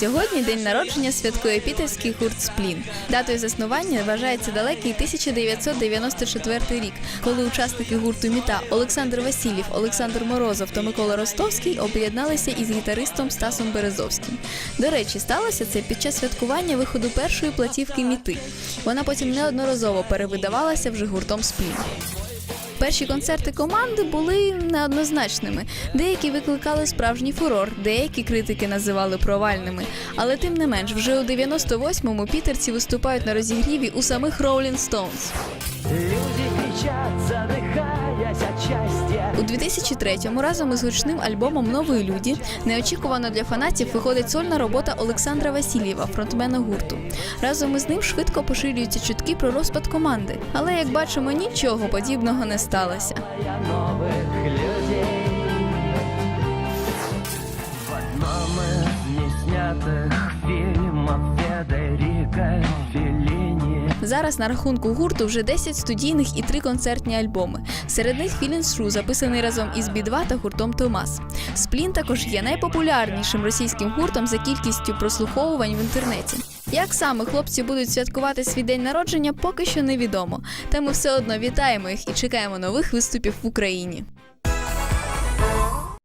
Сьогодні день народження святкує пітерський гурт Сплін. Датою заснування вважається далекий 1994 рік, коли учасники гурту Міта Олександр Васильєв, Олександр Морозов та Микола Ростовський об'єдналися із гітаристом Стасом Березовським. До речі, сталося це під час святкування виходу першої платівки Міти. Вона потім неодноразово перевидавалася вже гуртом Сплін. Перші концерти команди були неоднозначними. Деякі викликали справжній фурор, деякі критики називали провальними. Але тим не менш, вже у 98-му пітерці виступають на розігріві у самих Rolling Stones. Люди кричать, задихаясь от счастья У 2003-му разом із гучним альбомом Нові люди неочікувано для фанатів виходить сольна робота Олександра Васильєва, фронтмена гурту. Разом із ним швидко поширюються чутки про розпад команди. Але як бачимо, нічого подібного не сталося. В одном из Зараз на рахунку гурту вже 10 студійних і 3 концертні альбоми. Серед них True, записаний разом із B2 та гуртом Томас. Сплін також є найпопулярнішим російським гуртом за кількістю прослуховувань в інтернеті. Як саме хлопці будуть святкувати свій день народження, поки що невідомо. Та ми все одно вітаємо їх і чекаємо нових виступів в Україні.